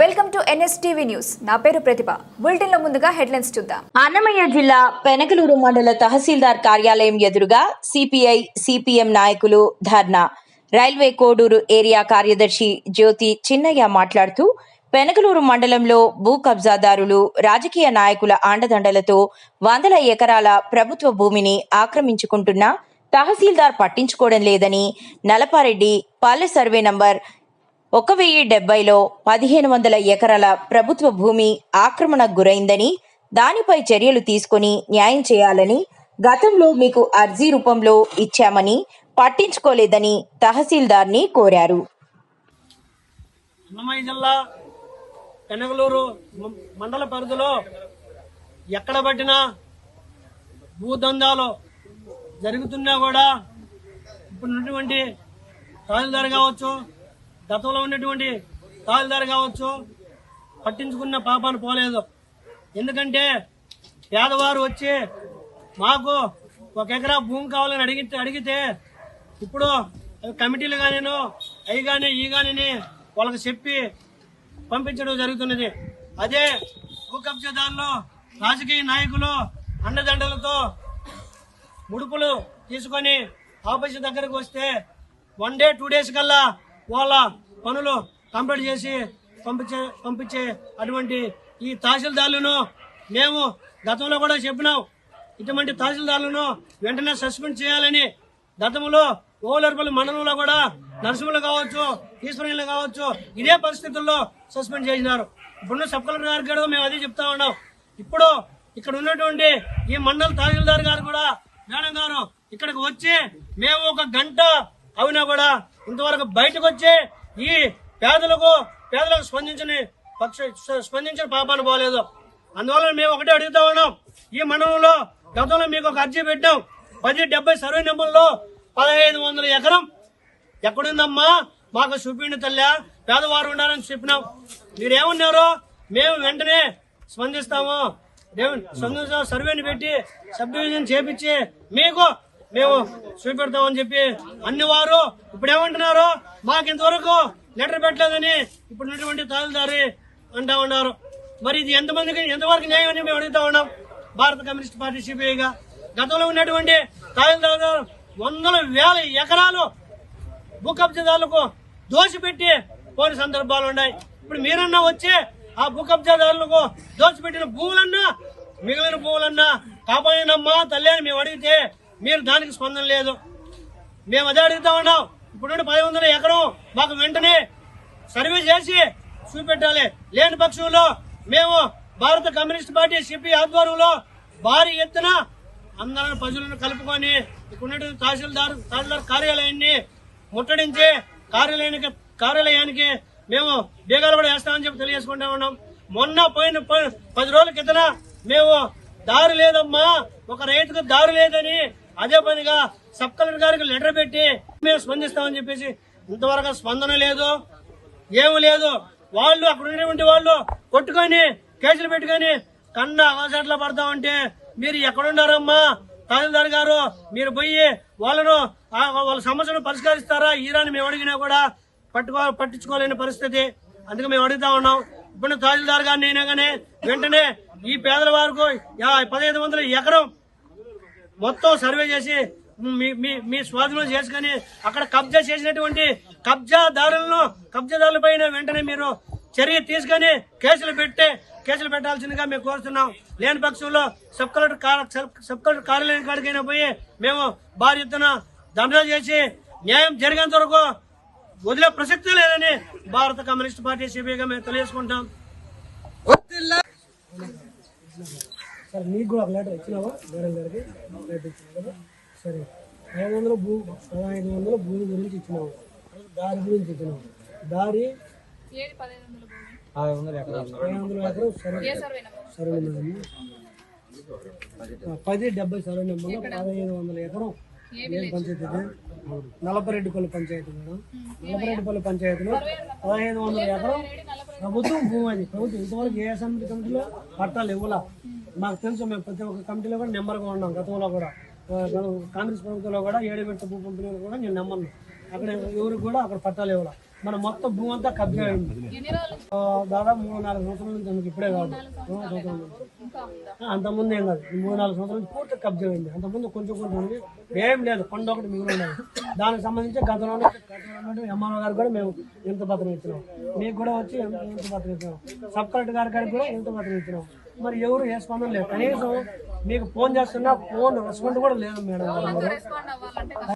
Welcome to NSTV news. నా పేరు ప్రతిభ. బులెటిన్లో ముందుగా హెడ్లైన్స్ చూద్దాం. అన్నమయ్య జిల్లా పెనకలూరు మండల తహసీల్దార్ కార్యాలయం ఎదురుగా సిపిఐ సిపిఎం నాయకులు ధర్నా. రైల్వే కోడూరు ఏరియా కార్యదర్శి జ్యోతి చిన్నయ్య మాట్లాడుతూ పెనకలూరు మండలంలో భూ కబ్జాదారులు రాజకీయ నాయకుల ఆండదండలతో వందల ఎకరాల ప్రభుత్వ భూమిని ఆక్రమించుకుంటున్నా తహసీల్దార్ పట్టించుకోవడం లేదని నలపారెడ్డి పల్లె సర్వే నంబర్ ఒక వెయ్యి డెబ్బైలో పదిహేను వందల ఎకరాల ప్రభుత్వ భూమి ఆక్రమణకు గురైందని దానిపై చర్యలు తీసుకొని న్యాయం చేయాలని గతంలో మీకు అర్జీ రూపంలో ఇచ్చామని పట్టించుకోలేదని తహసీల్దార్ని కోరారు. అన్నమయ్య జిల్లా పెనగలూరు మండల పరిధిలో ఎక్కడ పట్టినా భూదందాలు జరుగుతున్నా కూడా ఇప్పుడు తహసీల్దార్ కావచ్చు గతంలో ఉన్నటువంటి తహసీల్దార్ కావచ్చు పట్టించుకున్న పాపాను పోలేదు. ఎందుకంటే పేదవారు వచ్చి మాకు ఒక ఎకరా భూమి కావాలని అడిగితే అడిగితే ఇప్పుడు కమిటీలు కానీను అవి కానీ ఈ కానీ వాళ్ళకి చెప్పి పంపించడం జరుగుతున్నది. అదే భూ కబ్జాదారులు రాజకీయ నాయకులు అండదండలతో ముడుపులు తీసుకొని ఆఫీస్ దగ్గరకు వస్తే వన్ డే టూ డేస్ కల్లా వాళ్ళ పనులు కంప్లీట్ చేసి పంపించే పంపించే అటువంటి ఈ తహసీల్దార్లను మేము గతంలో కూడా చెప్పినాం. ఇటువంటి తహసీల్దార్లను వెంటనే సస్పెండ్ చేయాలని గతంలో ఓలర్పల్లి మండలంలో కూడా నర్సింహులు కావచ్చు ఈశ్వరులు కావచ్చు ఇదే పరిస్థితుల్లో సస్పెండ్ చేసినారు. ఇప్పుడున్న సబ్ కలెక్టర్ గారికి కూడా మేము అదే చెప్తా ఉన్నాం. ఇప్పుడు ఇక్కడ ఉన్నటువంటి ఈ మండల తహసీల్దార్ గారు కూడా మేడం గారు ఇక్కడికి వచ్చి మేము ఒక గంట అవునా కూడా ఇంతవరకు బయటకు వచ్చే ఈ పేదలకు పేదలకు స్పందించని పక్ష స్పందించిన పాపాను పోలేదు. అందువల్ల మేము ఒకటే అడుగుతా ఉన్నాం. ఈ మండలంలో గతంలో మీకు ఒక అర్జీ పెట్టాం. పది డెబ్బై సర్వే నెంబర్లో పదహైదు వందల ఎకరం. ఎక్కడుందమ్మా? మాకు చూపిండి తల్లి పేదవారు ఉండాలని చెప్పినాం. మీరేమన్నారు? మేము వెంటనే స్పందిస్తాము. మేము సర్వేని పెట్టి సబ్ డివిజన్ చేపించి మీకు మేము చూపెడతామని చెప్పి అన్ని వారు ఇప్పుడు ఏమంటున్నారు? మాకు ఇంతవరకు లెటర్ పెట్టలేదని ఇప్పుడు ఉన్నటువంటి తహసీల్దారి అంటా ఉన్నారు. మరి ఇది ఎంతమందికి ఎంతవరకు న్యాయం అని మేము అడుగుతా ఉన్నాం. భారత కమ్యూనిస్ట్ పార్టీ సిపిఐగా గతంలో ఉన్నటువంటి తహసీల్దార్ వందల వేల ఎకరాలు భూ కబ్జాదారులకు దోషిపెట్టి పోయిన సందర్భాలు ఉన్నాయి. ఇప్పుడు మీరన్నా వచ్చి ఆ భూ కబ్జాదారులకు దోషిపెట్టిన భూములన్నా మిగిలిన భూములన్నా కాపాడినమ్మా తల్లి అని మేము అడిగితే మీరు దానికి స్పందన లేదు. మేము అదే అడుగుతా ఉన్నాం. ఇప్పుడు పది వందల ఎకరం మాకు వెంటనే సర్వే చేసి చూపెట్టాలి. లేని పక్షంలో మేము భారత కమ్యూనిస్ట్ పార్టీ సిపి ఆధ్వర్యంలో భారీ ఎత్తున అందరం ప్రజలను కలుపుకొని ఇక్కడ తహసీల్దార్ తహసీల్దార్ కార్యాలయాన్ని ముట్టడించి కార్యాలయానికి కార్యాలయానికి మేము బీగాలు కూడా వేస్తామని చెప్పి తెలియజేసుకుంటా ఉన్నాం. మొన్న పోయిన పది రోజుల క్రితన మేము దారి లేదమ్మా ఒక రైతుకు దారి లేదని అదే పనిగా సబ్ కలెక్టర్ గారికి లెటర్ పెట్టి మేము స్పందిస్తామని చెప్పేసి ఇంతవరకు స్పందన లేదు ఏమీ లేదు. వాళ్ళు అక్కడ ఉన్నటువంటి వాళ్ళు కొట్టుకొని కేసులు పెట్టుకొని కన్న ఆచాట్లో పడతామంటే మీరు ఎక్కడున్నారమ్మా? తహసీల్దార్ గారు మీరు పోయి వాళ్ళను వాళ్ళ సమస్యను పరిష్కరిస్తారా? ఈరాని మేము అడిగినా కూడా పట్టుకో పట్టించుకోలేని పరిస్థితి. అందుకే మేము అడుగుతా ఉన్నాం. ఇప్పుడు తహసీల్దార్ గారిని అయినా కానీ వెంటనే ఈ పేదల వారికి పదిహేను పదహైదు వందల ఎకరం మొత్తం సర్వే చేసి మీ మీ స్వాధీనం చేసుకుని అక్కడ కబ్జా చేసినటువంటి కబ్జాదారులను కబ్జాదారుల పైన వెంటనే మీరు చర్య తీసుకొని కేసులు పెట్టి కేసులు పెట్టాల్సిందిగా మేము కోరుతున్నాం. లేని పక్షంలో సబ్ కలెక్టర్ సబ్- కలెక్టర్ కార్యాలయం కాడికైనా పోయి మేము భారీ ఎత్తున దండా చేసి న్యాయం జరిగేంత వరకు వదిలే ప్రసక్తి లేదని భారత కమ్యూనిస్ట్ పార్టీ సిబిఐగా మేము తెలియజేసుకుంటాం. సరే నీకు కూడా ఒక లెటర్ ఇచ్చినావా? మేడం గారికి లెటర్ ఇచ్చినావు? కదా? సరే. ఐదు వందల భూ పదహైదు వందల భూమి గురించి ఇచ్చినావు. దారి గురించి ఇచ్చినావు. దారి? ఐదు వందల ఎకరం సరే. పది డెబ్బై సరే నెంబర్లో పదహైదు వందల ఎకరం. ఏ పంచాయతీ? నలపరెడ్డిపల్లి పంచాయతీ మేడం. నలపరెడ్డిపల్లి పంచాయతీలో పదహైదు వందల ఎకరం. ప్రభుత్వం భూమి అది. ప్రభుత్వం ఇంతవరకు ఏ అసెంబ్లీ కమిటీలో పట్టాలు ఇవ్వాల. మాకు తెలుసు మేము ప్రతి ఒక్క కమిటీలో కూడా నెంబర్గా ఉన్నాం గతంలో కూడా. కాంగ్రెస్ ప్రభుత్వంలో కూడా ఏడు విడత భూ పంపిణీలో కూడా నేను నెంబర్ను. అక్కడ ఎవరికి కూడా అక్కడ పట్టాలు ఇవ్వాలి. మన మొత్తం భూమి అంతా కబ్జా అయింది. దాదాపు మూడు నాలుగు సంవత్సరాల నుంచి అందుకు ఇప్పుడే కాదు. అంతకుముందు ఏం కాదు. మూడు నాలుగు సంవత్సరాల నుంచి పూర్తి కబ్జా అయింది. అంతకుముందు కొంచెం కొంచెం ఉంది. ఏం లేదు. కొండ ఒకటి మిగిలి దానికి సంబంధించి గతంలో ఎంఆర్ఓ గారు కూడా మేము ఎంత పత్రం ఇచ్చినాం. మీకు కూడా వచ్చి ఎంత పత్రం ఇచ్చినాం. సబ్ కలెక్టర్ గారి కాడికి కూడా ఎంత పత్రం ఇచ్చినాం. మరి ఎవరు ఏ స్పందన లేదు. కనీసం మీకు ఫోన్ చేస్తున్నా ఫోన్ రెస్పాండ్ కూడా లేదు మేడం